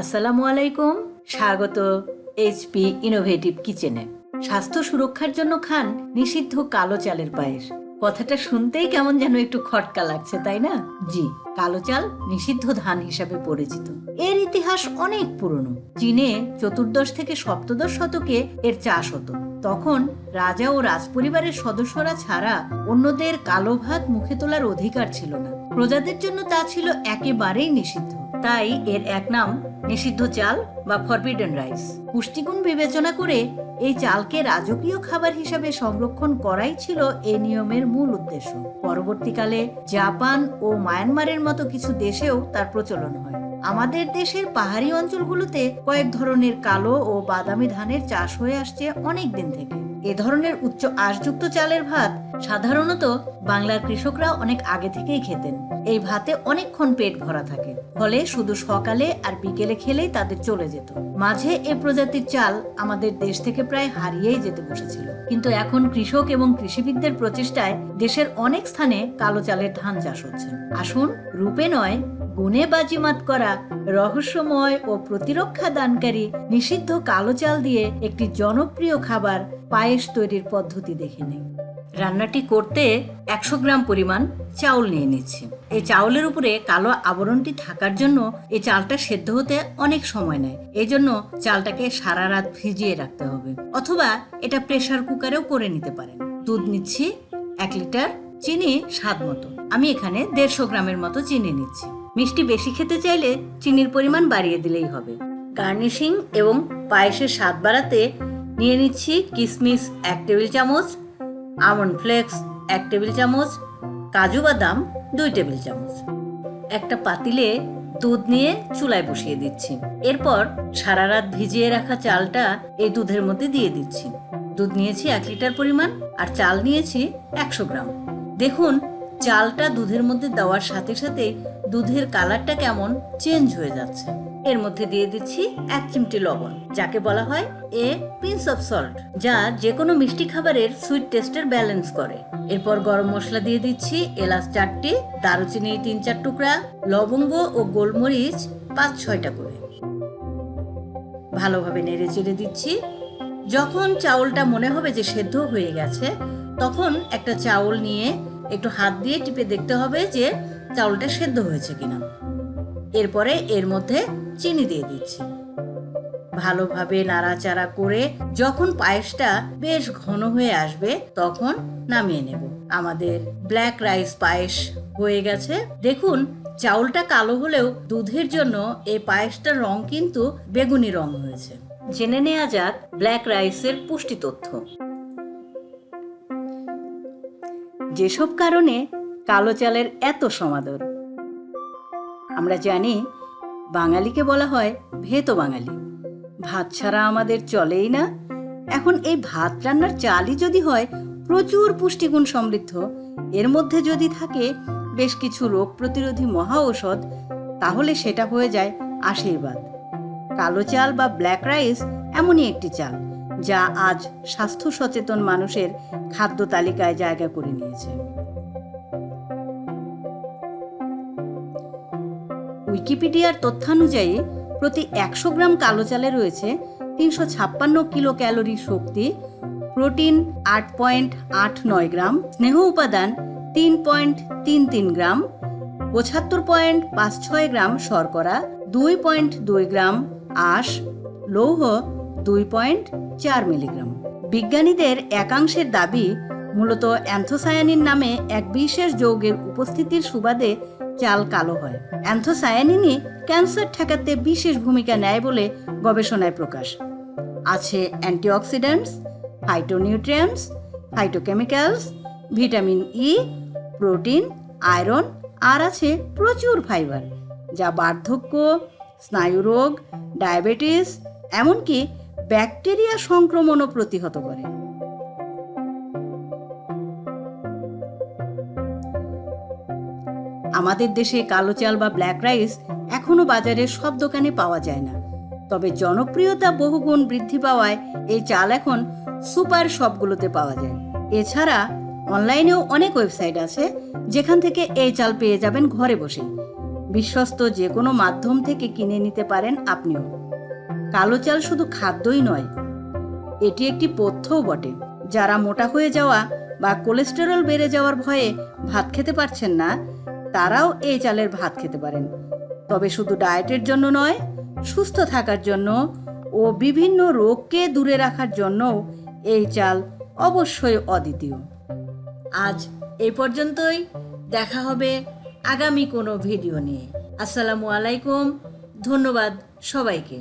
আসসালামু আলাইকুম। স্বাগত এইচপি ইনোভেটিভ কিচেনে স্বাস্থ্য সুরক্ষার জন্য খান নিষিদ্ধ কালো চালের পায়েস। কথাটা শুনতেই কেমন যেন একটু খটকা লাগছে, তাই না? জি, কালো চাল নিষিদ্ধ ধান হিসাবে পরিচিত। এর ইতিহাস অনেক পুরনো। চীনে চতুর্দশ থেকে সপ্তদশ শতকে এর চাষ হতো। তখন রাজা ও রাজপরিবারের সদস্যরা ছাড়া অন্যদের কালো ভাত মুখে তোলার অধিকার ছিল না। প্রজাদের জন্য তা ছিল একেবারেই নিষিদ্ধ। তাই এর এক নাম নিষিদ্ধ চাল বা ফরবিডেন রাইস পুষ্টিগুণ বিবেচনা করে এই চালকে রাজকীয় খাবার হিসাবে সংরক্ষণ করাই ছিল এ নিয়মের মূল উদ্দেশ্য। পরবর্তীকালে জাপান ও মায়ানমারের মতো কিছু দেশেও তার প্রচলন হয়। আমাদের দেশের পাহাড়ি অঞ্চলগুলোতে কয়েক ধরনের কালো ও বাদামি ধানের চাষ হয়ে আসছে অনেক দিন থেকে। এ ধরনের উচ্চ আশযুক্ত চালের ভাত সাধারণত বাংলার কৃষকরা অনেক আগে থেকেই খেতেন। এই ভাতে অনেকক্ষণ পেট ভরা থাকে, ফলে শুধু সকালে আর বিকেলে খেলেই তাদের চলে যেত। মাঝে এ প্রজাতির চাল আমাদের দেশ থেকে প্রায় হারিয়েই যেতে বসেছিল। কিন্তু এখন কৃষক এবং কৃষিবিদদের প্রচেষ্টায় দেশের অনেক স্থানে কালো চালের ধান চাষ হচ্ছে। আসুন রূপে নয়, গুণে বাজিমাত করা, রহস্যময় ও প্রতিরক্ষা দানকারী নিষিদ্ধ কালো চাল দিয়ে একটি জনপ্রিয় খাবার পায়েস তৈরির পদ্ধতি দেখে নেই। রান্নাটি করতে একশো গ্রাম পরিমাণ চাউল নিয়ে নিচ্ছি। এই চাউলের উপরে কালো আবরণটি থাকার জন্য এই চালটা সেদ্ধ হতে অনেক সময় নেয়। এই জন্য চালটাকে সারা রাত ভিজিয়ে রাখতে হবে। অথবা এটা প্রেসার কুকারেও করে নিতে পারেন। দুধ নিচ্ছি এক লিটার চিনি স্বাদ মতো। আমি এখানে দেড়শো গ্রামের মতো চিনি নিচ্ছি। মিষ্টি বেশি খেতে চাইলে চিনির পরিমাণ বাড়িয়ে দিলেই হবে। গার্নিশিং এবং পায়েসের স্বাদ বাড়াতে নিয়ে নিচ্ছি কিশমিশ এক টেবিল চামচ, আমন্ড ফ্লেক্স এক টেবিল চামচ, কাজু বাদাম দুই টেবিল চামচ। একটা পাতিলে দুধ নিয়ে চুলায় বসিয়ে দিচ্ছি। এরপর সারা রাত ভিজিয়ে রাখা চালটা এই দুধের মধ্যে দিয়ে দিচ্ছি। দুধ নিয়েছি এক লিটার পরিমাণ আর চাল নিয়েছি একশো গ্রাম। দেখুন, চালটা দুধের মধ্যে দেওয়ার সাথে সাথে দুধের কালারটা কেমন চেঞ্জ হয়ে যাচ্ছে। এর মধ্যে দিয়ে দিচ্ছি এক চিমটি লবণ, যাকে বলা হয় এ পিঞ্চ অফ সল্ট যা যে কোনো মিষ্টি খাবারের সুইট টেস্টের ব্যালেন্স করে। এরপর গরম মশলা দিয়ে দিচ্ছি এলাচ চারটি দারুচিনি তিন চার টুকরা, লবঙ্গ ও গোলমরিচ পাঁচ ছয়টা করে। ভালোভাবে নেড়ে চেড়ে দিচ্ছি। যখন চাউলটা মনে হবে যে সেদ্ধ হয়ে গেছে, তখন একটা চাউল নিয়ে একটু হাত দিয়ে টিপে দেখতে হবে যে চাউলটা সেদ্ধ হয়েছে কিনা। এরপরে এর মধ্যে চিনি দিয়ে দিচ্ছি। ভালোভাবে নাড়াচাড়া করে যখন পায়েসটা বেশ ঘন হয়ে আসবে, তখন নামিয়ে নেব। আমাদের ব্ল্যাক রাইস পায়েস হয়ে গেছে। দেখুন, চাউলটা কালো হলেও দুধের জন্য এই পায়েসটার রং কিন্তু বেগুনি রং হয়েছে। জেনে নেওয়া যাক ব্ল্যাক রাইসের পুষ্টি তথ্য। যেসব কারণে কালো চালের এত সমাদর। আমরা জানি বাঙালিকে বলা হয় ভেতো বাঙালি। ভাত ছাড়া আমাদের চলেই না। এখন এই ভাত রান্নার চালই যদি হয়, প্রচুর পুষ্টিগুণ সমৃদ্ধ। এর মধ্যে যদি থাকে বেশ কিছু রোগ প্রতিরোধী মহা ঔষধ, তাহলে সেটা হয়ে যায় আশীর্বাদ। কালো চাল বা ব্ল্যাক রাইস এমনই একটি চাল, যা আজ স্বাস্থ্য সচেতন মানুষের খাদ্য তালিকায় জায়গা করে নিয়েছে। উইকিপিডিয়ার তথ্যানুযায়ী, প্রতি একশো গ্রাম কালো চালে রয়েছে তিনশো ছাপ্পান্ন কিলো ক্যালোরি শক্তি, প্রোটিন আট পয়েন্ট আট নয় গ্রাম, স্নেহ উপাদান তিন পয়েন্ট তিন তিন গ্রাম, পঁচাত্তর পয়েন্ট পাঁচ ছয় গ্রাম শর্করা, দুই পয়েন্ট দুই গ্রাম আঁশ, লৌহ দুই পয়েন্ট চার মিলিগ্রাম। বিজ্ঞানীদের একাংশের দাবি, মূলত অ্যান্থোসায়ানিন নামে এক বিশেষ যৌগের উপস্থিতির সুবাদে চাল কালো হয়। অ্যান্থোসায়ানিনই ক্যান্সার ঠেকাতে বিশেষ ভূমিকা নেয় বলে গবেষণায় প্রকাশ। আছে antioxidants, phytonutrients, phytochemicals, vitamin E protein, iron, আর আছে প্রচুর ফাইবার, যা বার্ধক্য স্নায়ুরোগ, ডায়াবেটিস, এমনকি ব্যাকটেরিয়া সংক্রমণও প্রতিহত করে। আমাদের দেশে কালো চাল বা ব্ল্যাক রাইস এখনও বাজারে সব দোকানে পাওয়া যায় না। তবে জনপ্রিয়তা বহুগুণ বৃদ্ধি পাওয়ায় এই চাল এখন সুপার শপগুলোতে পাওয়া যায়। এছাড়া অনলাইনেও অনেক ওয়েবসাইট আছে যেখান থেকে এই চাল পেয়ে যাবেন ঘরে বসে বিশ্বস্ত যে কোনো মাধ্যম থেকে কিনে নিতে পারেন আপনিও। কালো চাল শুধু খাদ্যই নয়, এটি একটি পথ্যও বটে। যারা মোটা হয়ে যাওয়া বা কোলেস্টেরল বেড়ে যাওয়ার ভয়ে ভাত খেতে পারছেন না, তারাও এই চালের ভাত খেতে পারেন। তবে শুধু ডায়েটের জন্য নয়, সুস্থ থাকার জন্য ও বিভিন্ন রোগকে দূরে রাখার জন্যও এই চাল অবশ্যই অদ্বিতীয়। আজ এই পর্যন্তই। দেখা হবে আগামী কোনো ভিডিও নিয়ে। আসসালামু আলাইকুম ধন্যবাদ সবাইকে।